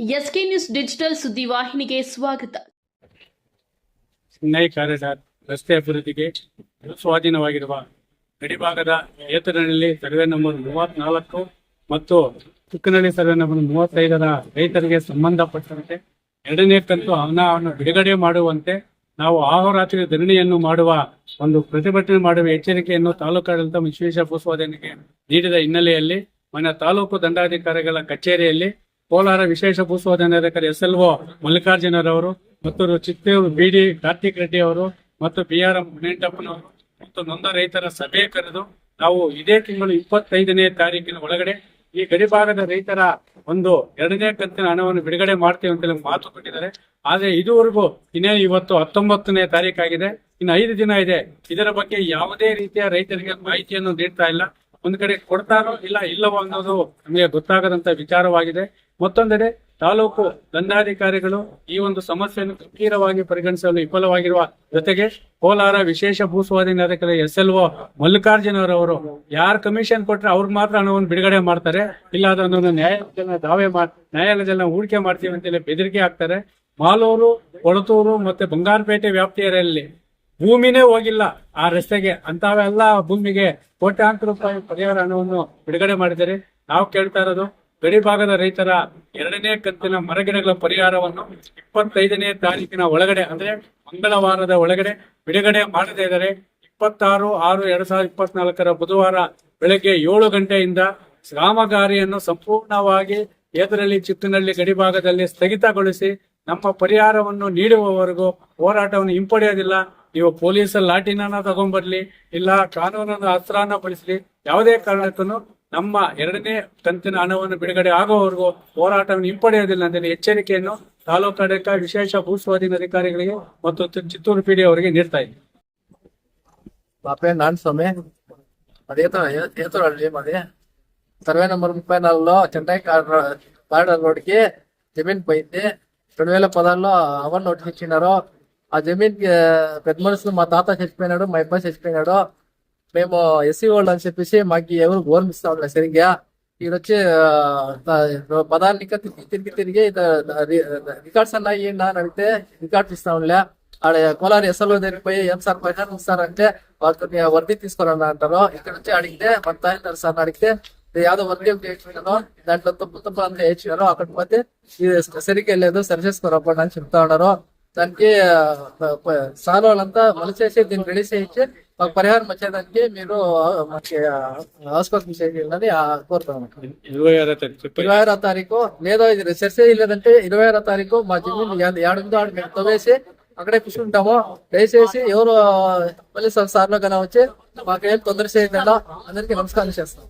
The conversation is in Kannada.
ಎಸ್ಕೆ ನ್ಯೂಸ್ ಡಿಜಿಟಲ್ ಸುದ್ದಿವಾಹಿನಿಗೆ ಸ್ವಾಗತ. ಚೆನ್ನೈ ಕಾರಿಡಾರ್ ರಸ್ತೆ ಅಭಿವೃದ್ಧಿಗೆ ಸ್ವಾಧೀನವಾಗಿರುವ ಗಡಿಭಾಗದ ಏತರಹಳ್ಳಿ ಸರ್ವೆ ನಂಬರ್ ಮೂವತ್ನಾಲ್ಕು ಮತ್ತು ತುಕ್ಕನಹಳ್ಳಿ ಸರ್ವೆ ನಂಬರ್ ಮೂವತ್ತೈದರ ರೈತರಿಗೆ ಸಂಬಂಧಪಟ್ಟಂತೆ ಎರಡನೇ ಕಂತು ಹಣವನ್ನು ಬಿಡುಗಡೆ ಮಾಡುವಂತೆ ನಾವು ಆಹೋರಾತ್ರಿ ಧರಣಿಯನ್ನು ಮಾಡುವ ಒಂದು ಪ್ರತಿಭಟನೆ ಮಾಡುವ ಎಚ್ಚರಿಕೆಯನ್ನು ತಾಲೂಕಾಡಳಿತ ವಿಶೇಷ ಭೂಸ್ವಾಧೀನಕ್ಕೆ ನೀಡಿದ ಹಿನ್ನೆಲೆಯಲ್ಲಿ ಮನೆ ತಾಲೂಕು ದಂಡಾಧಿಕಾರಿಗಳ ಕಚೇರಿಯಲ್ಲಿ ಕೋಲಾರ ವಿಶೇಷ ಭೂಸ್ವಾಧೀನಾಧಿಕಾರಿ ಎಸ್ ಎಲ್ ಒ ಮಲ್ಲಿಕಾರ್ಜುನರವರು ಮತ್ತು ಚಿತ್ತೂರು ಬಿ ಡಿ ಕಾರ್ತಿಕ್ ರೆಡ್ಡಿ ಅವರು ಮತ್ತು ಬಿ ಆರ್ ಎಂ ಮತ್ತು ನೊಂದ ರೈತರ ಸಭೆ ಕರೆದು ನಾವು ಇದೇ ತಿಂಗಳು ಇಪ್ಪತ್ತೈದನೇ ತಾರೀಕಿನ ಒಳಗಡೆ ಈ ಗಡಿಭಾಗದ ರೈತರ ಒಂದು ಎರಡನೇ ಕಂತಿನ ಹಣವನ್ನು ಬಿಡುಗಡೆ ಮಾಡ್ತೇವೆ ಅಂತ ನಮ್ಗೆ ಮಾತು ಕೊಟ್ಟಿದ್ದಾರೆ. ಆದ್ರೆ ಇದುವರೆಗೂ ಇನ್ನೇ ಇವತ್ತು ಹತ್ತೊಂಬತ್ತನೇ ತಾರೀಕಾಗಿದೆ ಇನ್ನು ಐದು ದಿನ ಇದೆ. ಇದರ ಬಗ್ಗೆ ಯಾವುದೇ ರೀತಿಯ ರೈತರಿಗೆ ಮಾಹಿತಿಯನ್ನು ನೀಡ್ತಾ ಇಲ್ಲ. ಒಂದ್ ಕಡೆ ಕೊಡ್ತಾರೋ ಇಲ್ಲ ಇಲ್ಲವೋ ಅನ್ನೋದು ನಮಗೆ ಗೊತ್ತಾಗದಂತ ವಿಚಾರವಾಗಿದೆ. ಮತ್ತೊಂದೆಡೆ ತಾಲೂಕು ದಂಡಾಧಿಕಾರಿಗಳು ಈ ಒಂದು ಸಮಸ್ಯೆಯನ್ನು ಗಂಭೀರವಾಗಿ ಪರಿಗಣಿಸಲು ವಿಫಲವಾಗಿರುವ ಜೊತೆಗೆ ಕೋಲಾರ ವಿಶೇಷ ಭೂ ಸ್ವಾಧೀನಾಧಿಕಾರಿ ಎಸ್ ಎಲ್ ಒ ಮಲ್ಲಿಕಾರ್ಜುನರವರು ಯಾರು ಕಮಿಷನ್ ಕೊಟ್ರೆ ಅವ್ರಿಗೆ ಮಾತ್ರ ಹಣವನ್ನು ಬಿಡುಗಡೆ ಮಾಡ್ತಾರೆ, ಇಲ್ಲ ಅದನ್ನು ನ್ಯಾಯಾಲಯದಲ್ಲಿ ದಾವೆ ಮಾ ನ್ಯಾಯಾಲಯದಲ್ಲಿ ಹೂಡಿಕೆ ಮಾಡ್ತೀವಿ ಅಂತೇಳಿ ಬೆದರಿಕೆ ಹಾಕ್ತಾರೆ. ಮಾಲೂರು, ಕೊಳತೂರು ಮತ್ತೆ ಬಂಗಾರಪೇಟೆ ವ್ಯಾಪ್ತಿಯರಲ್ಲಿ ಭೂಮಿನೇ ಹೋಗಿಲ್ಲ. ಆ ರಸ್ತೆಗೆ ಅಂತಾವೆಲ್ಲ ಭೂಮಿಗೆ ಕೋಟ್ಯಾಂತರ ರೂಪಾಯಿ ಪರಿಹಾರ ಹಣವನ್ನು ಬಿಡುಗಡೆ ಮಾಡಿದರೆ ನಾವು ಕೇಳ್ತಾ ಇರೋದು, ಗಡಿ ಭಾಗದ ರೈತರ ಎರಡನೇ ಕಂತಿನ ಮರಗಿಡಗಳ ಪರಿಹಾರವನ್ನು ಇಪ್ಪತ್ತೈದನೇ ತಾರೀಕಿನ ಒಳಗಡೆ, ಅಂದ್ರೆ ಮಂಗಳವಾರದ ಒಳಗಡೆ ಬಿಡುಗಡೆ ಮಾಡದೇ ಇದ್ದಾರೆ. ಇಪ್ಪತ್ತಾರು ಆರು ಎರಡ್ ಸಾವಿರದ ಇಪ್ಪತ್ನಾಲ್ಕರ ಬುಧವಾರ ಬೆಳಗ್ಗೆ ಏಳು ಗಂಟೆಯಿಂದ ಕಾಮಗಾರಿಯನ್ನು ಸಂಪೂರ್ಣವಾಗಿ ಏತರಲ್ಲಿ ಚಿಕ್ಕನಹಳ್ಳಿ ಗಡಿಭಾಗದಲ್ಲಿ ಸ್ಥಗಿತಗೊಳಿಸಿ ನಮ್ಮ ಪರಿಹಾರವನ್ನು ನೀಡುವವರೆಗೂ ಹೋರಾಟವನ್ನು ಹಿಂಪಡೆಯೋದಿಲ್ಲ. ನೀವು ಪೊಲೀಸ್ ಲಾಠಿನ ತಗೊಂಡ್ಬರ್ಲಿ ಇಲ್ಲ ಕಾನೂನನ್ನು ಅಸ್ತ್ರನ ಬಳಸಲಿ ಯಾವುದೇ ಕಾರಣಕ್ಕೂ ನಮ್ಮ ಎರಡನೇ ಕಂತಿನ ಹಣವನ್ನು ಬಿಡುಗಡೆ ಆಗುವವರೆಗೂ ಹೋರಾಟವನ್ನು ಹಿಂಪಡೆಯೋದಿಲ್ಲ ಅಂತೇಳಿ ಎಚ್ಚರಿಕೆಯನ್ನು ತಾಲೂಕಾಡಳಿತ ವಿಶೇಷ ಭೂಸ್ವಾಧೀನ ಅಧಿಕಾರಿಗಳಿಗೆ ಮತ್ತು ತಿ- ಚಿತ್ತೂರು ಪಿಡಿ ಅವರಿಗೆ ನೀಡ್ತಾ ಇದ್ದೀವಿ నా పేరు నాని స్వామి అది ఈత ఈతరండి మాది సర్వే నెంబర్ ముప్పై నాలుగులో చెన్నై కారిడార్ రోడ్కి జమీన్ పోయింది రెండు వేల పదహారులో అవర్ నోటీస్ ఇచ్చినారు ఆ జమీన్కి పెద్ద మనుషులు మా తాత చచ్చిపోయినాడు మా అబ్బాయి చచ్చిపోయినాడు. మేము ఎస్సీ వాళ్ళు అని చెప్పేసి మాకు ఎవరు గౌరవం ఇస్తా ఉండలేదు సరిగ్గా. ఈడొచ్చి పదాన్ని ఇంకా తిరిగి తిరిగి తిరిగి రికార్డ్స్ అన్నా ఇయ్యండి అని అడిగితే రికార్డ్స్ ఇస్తా ఉండలే. ఆడ కోలార్ ఎస్ఎల్ఓ దగ్గరికి పోయి ఏం సార్ పరిహారం ఇస్తారంటే వాళ్ళకి వర్ది తీసుకోరని అంటారు. ఇక్కడ వచ్చి అడిగితే మన తాయినారు సార్ అడిగితే ఇది యాదో వర్ది ఒకటి దాంట్లో తప్పు తప్పు అంతా చేయించారు అక్కడ పోతే ఇది సరిగ్గా లేదు సరి చేసుకోరప్పండి అని చెప్తా ఉన్నారు. దానికి సార్ వాళ్ళంతా మలిచేసి దీన్ని రెడీ చేయించి మాకు పరిహారం వచ్చేదానికి మీరు మనకి ఆసుపత్రి చేయాలని కోరుతున్నాం ఇరవై ఆరో తారీఖు ఇరవై ఆరో తారీఖు లేదా ఇది చర్చ లేదంటే ఇరవై ఆరో తారీఖు మా జమీన్ ఏడుందో ఆడ మేము తవ్వేసి అక్కడే కూర్చుంటాము. దయచేసి ఎవరు పోలీస్ సార్లో కన్నా వచ్చి మాకేం తొందర చేయకుండా అందరికీ నమస్కారం చేస్తాం.